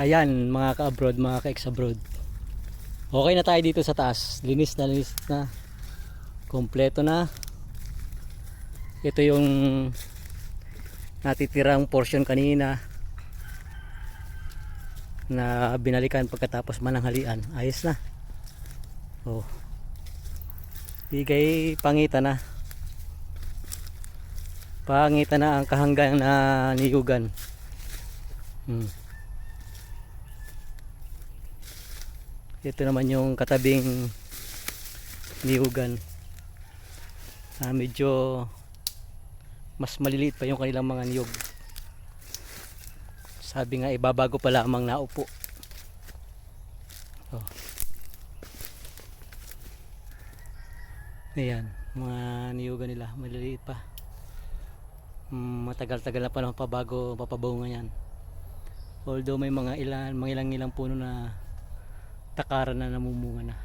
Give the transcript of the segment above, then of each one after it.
Ayan, mga ka-abroad, mga ka-ex-abroad. Okay na tayo dito sa taas. Linis na, linis na. Kompleto na. Ito yung natitirang portion kanina na binalikan pagkatapos mananghalian. Ayos na. Oh. Bigay pangita na. Pangita na ang kahanggang na niyugan. Hmm. Ito naman yung katabing niyugan. Ah, medyo mas maliliit pa yung kanilang mga niyog. Sabi nga ibabago pa lamang naupo. Oh. Ayan, mga niyugan nila, maliliit pa. Mm, Matagal-tagal na pa naman pa bago mapabunga yan. Although may mga ilan, mga ilang ilang puno na takaran na namumunga na.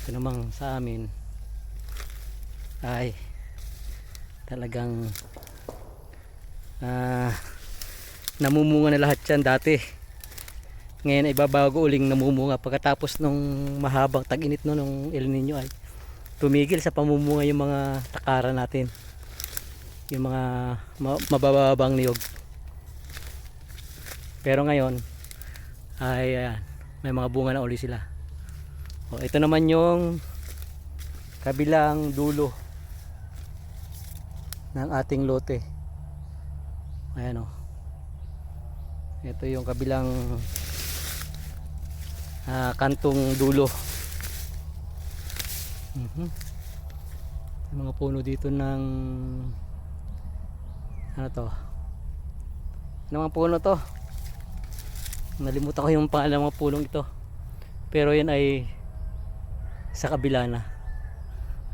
Ito namang sa amin ay talagang ah, namumunga na lahat yan dati. Ngayon ay babago uling namumunga pagkatapos nung mahabang tag-init no nung El Nino ay tumigil sa pamumunga yung mga takaran natin. Yung mga ma- mabababang niyog. Pero ngayon ay ayan, may mga bunga na uli sila. O, ito naman yung kabilang dulo ng ating lote. Ayan o. Ito yung kabilang ah, kantong dulo. Mhm. May mga puno dito ng ano to? Ano mga puno to? Nalimutan ko yung pangalan ng mga pulong ito. Pero yan ay sa kabila na.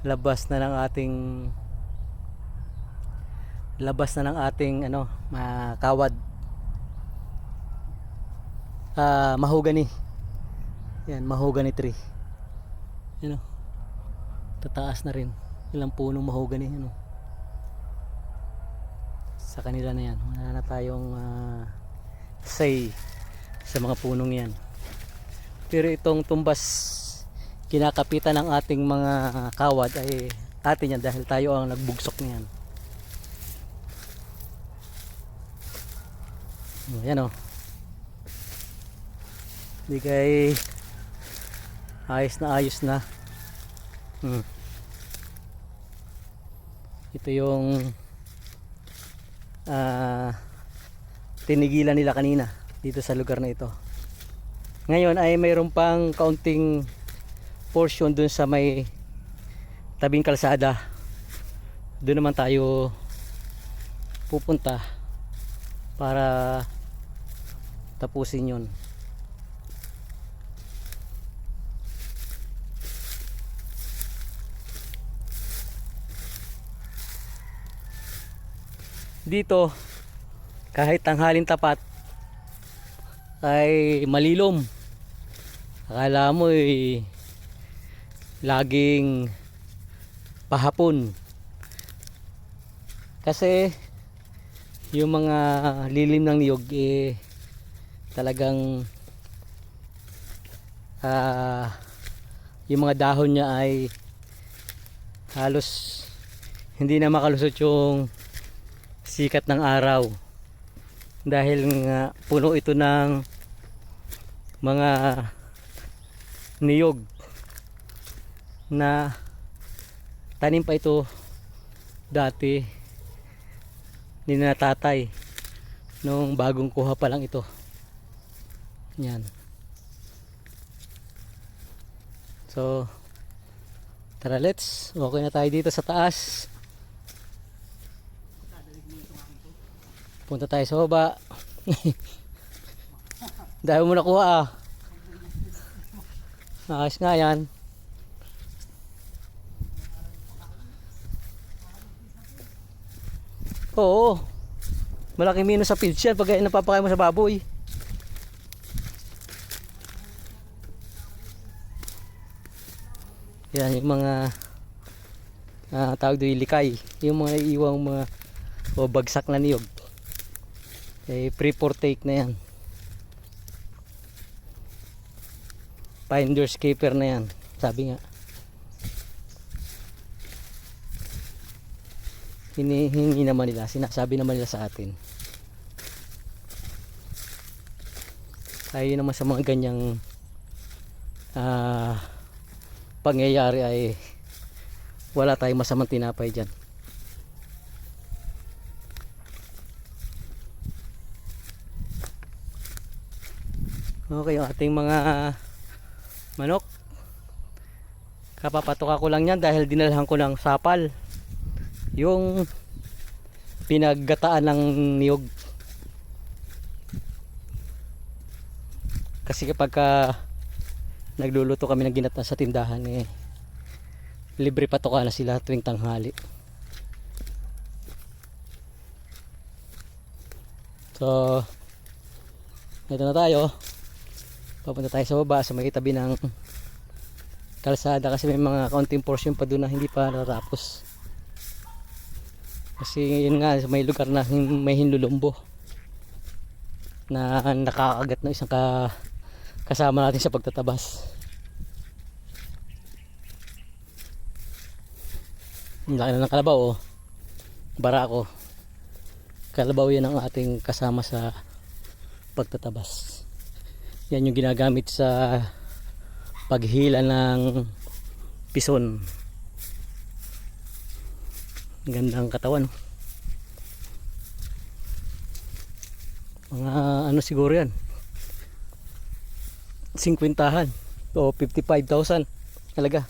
Labas na ng ating labas na ng ating ano, ah, kawad. Ah, mahogany. Yan, mahogany tree. Yan o. Tataas na rin. Ilang punong mahogany. Ano. Sa kanila na yan. Wala na tayong ah, say sa mga punong yan. Pero itong tumbas kinakapitan ng ating mga kawad ay atin yan dahil tayo ang nagbugsok niyan. Oh, Yan o. Hindi kay ayos na ayos na. Hmm. Ito yung ah tinigilan nila kanina dito sa lugar na ito. Ngayon ay mayroon pang kaunting portion dun sa may tabing kalsada. Doon naman tayo pupunta para tapusin yon. Dito kahit tanghalin tapat ay malilom. Akala mo eh, laging pahapon. Kasi yung mga lilim ng niyog eh talagang ah yung mga dahon niya ay halos hindi na makalusot yung sikat ng araw dahil nga puno ito ng mga niyog na tanim pa ito dati ni na tatay nung bagong kuha pa lang ito. Yan. So tara let's okay na tayo dito sa taas punta tayo sa baba dahil mo nakuha ah Ayos nga yan. Oo. Malaking minus sa feeds yan pag napapakain mo sa baboy. Yan yung mga ah, tawag doon likay. Yung mga iiwang mga o bagsak na niyog. Eh, free for take na yan. Finder's keeper na yan. Sabi nga. Hinihingi naman nila. Sinasabi naman nila sa atin. Tayo naman sa mga ganyang ah pangyayari ay wala tayong masamang tinapay dyan. Okay, ating mga manok. Kapapatoka ko lang yan dahil dinalhan ko ng sapal. Yung pinaggataan ng niyog. Kasi kapag ka nagluluto kami ng ginata sa tindahan eh libre patoka na sila tuwing tanghali. So, ito na tayo papunta tayo sa baba sa may tabi ng kalsada kasi may mga kaunting portion pa doon na hindi pa natapos kasi yun nga may lugar na may hinlulumbo na nakakagat ng isang ka, kasama natin sa pagtatabas. Ang laki na ng kalabaw oh. barako. Kalabaw yan ang ating kasama sa pagtatabas yan yung ginagamit sa paghila ng pison. Ang gandang katawan. Mga ano siguro yan? 50han o 55,000 talaga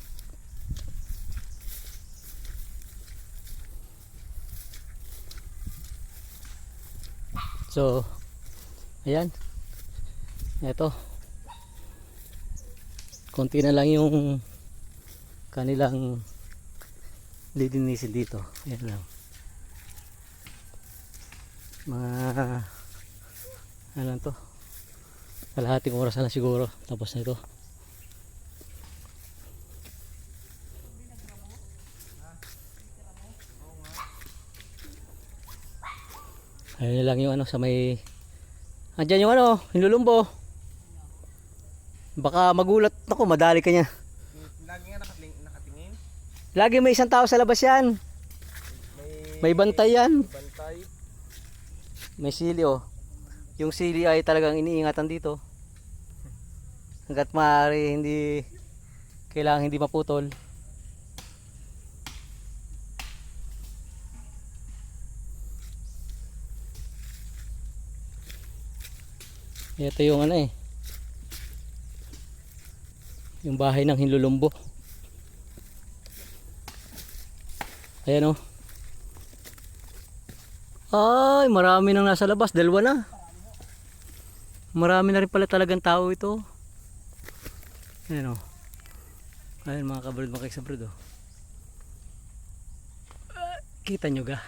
so ayan ito konti na lang yung kanilang lilinisin dito. Yan lang. Mga ano to? Kalahating oras na siguro. Tapos na ito. Ayun lang yung ano sa may andyan yung ano hinulumbo baka magulat ako madali ka niya Lagi nga nakating, nakatingin. lagi may isang tao sa labas yan May, may bantay yan bantay. May sili oh. Yung sili ay talagang iniingatan dito. Hanggat maaari hindi kailangan hindi maputol. Ito yung ano eh. Yung bahay ng hinlulumbo. Ayan oh. Ay, marami nang nasa labas. Dalawa na. Marami na rin pala talagang tao ito. Ayan o. Ayan mga kabrod, mga kasabrod o. Ah, Kita nyo ga?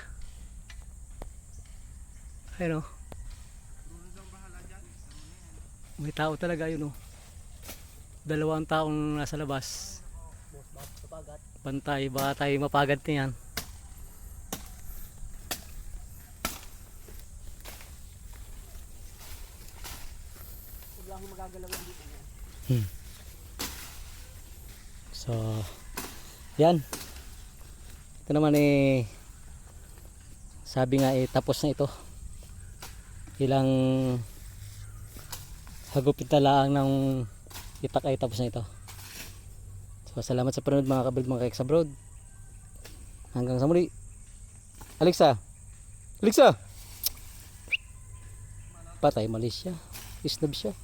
Ayan o. May tao talaga yun o. Dalawang taong nasa labas. Bantay, baka tayo mapagad na yan. So, yan. Ito naman eh, sabi nga eh, tapos na ito. Ilang hagupit na lang ng itak ay tapos na ito. So, salamat sa panonood mga kabrid mga keks abroad. Hanggang sa muli. Alexa! Alexa! Patay, malis siya. Isnob siya.